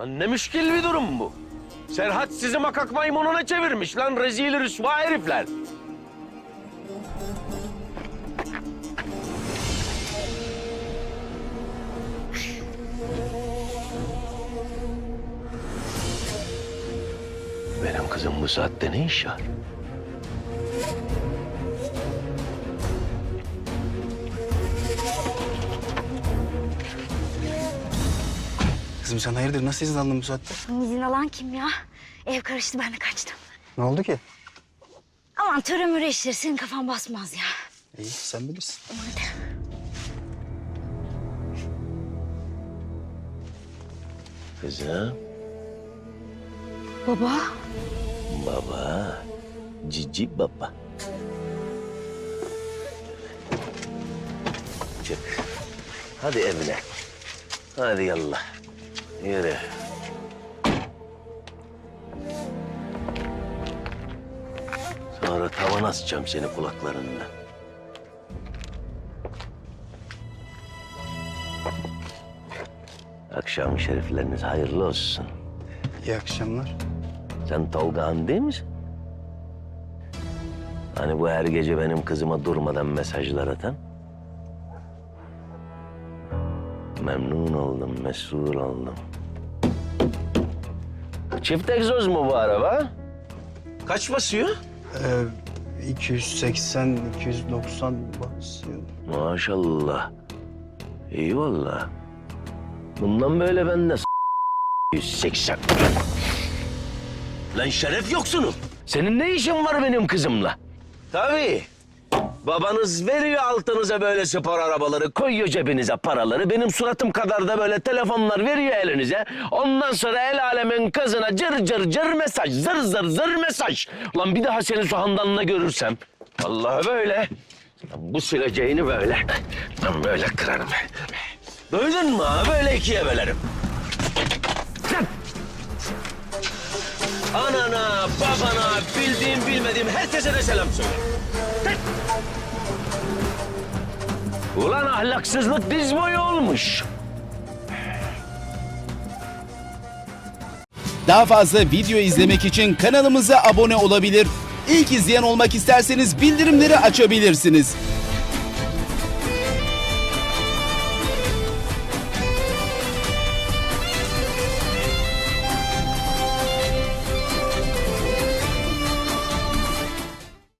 Lan ne müşkil bir durum bu. Serhat sizi makak maymununa çevirmiş lan rezil rüsva herifler. Benim kızım bu saatte ne iş var? Kızım sen hayırdır nasıl izin aldın bu saatte? İzin alan kim ya? Ev karıştı ben de kaçtım. Ne oldu ki? Aman töre möre işleri senin kafan basmaz ya. İyi sen bilirsin. Aman hadi. Kızım, Baba. baba, cici baba. Çık. Hadi evine. Hadi yallah. Yürü. Sonra tavan asacağım seni kulaklarından. Akşam şerifleriniz hayırlı olsun. İyi akşamlar. Sen Tolga Han değil misin? Hani bu her gece benim kızıma durmadan mesajlar atan? Memnun oldum, mesut oldum. Çift egzoz mu bu araba? Kaç basıyor? Ee, 280, 290 basıyor. Maşallah. İyi valla. Bundan böyle ben de s- 180. Lan şeref yoksunu. Senin ne işin var benim kızımla? Tabii. Babanız veriyor altınıza böyle spor arabaları, koyuyor cebinize paraları. Benim suratım kadar da böyle telefonlar veriyor elinize. Ondan sonra el alemin kızına cır cır cır mesaj, zır zır zır mesaj. Ulan bir daha seni şu handanla görürsem. Vallahi böyle. Bu sileceğini böyle. Ben böyle kırarım. Duydun mu? ha? Böyle ikiye bölerim. Anana, babana, bildiğim bilmediğim herkese de selam söyle. Ulan ahlaksızlık diz boyu olmuş. Daha fazla video izlemek için kanalımıza abone olabilir. İlk izleyen olmak isterseniz bildirimleri açabilirsiniz.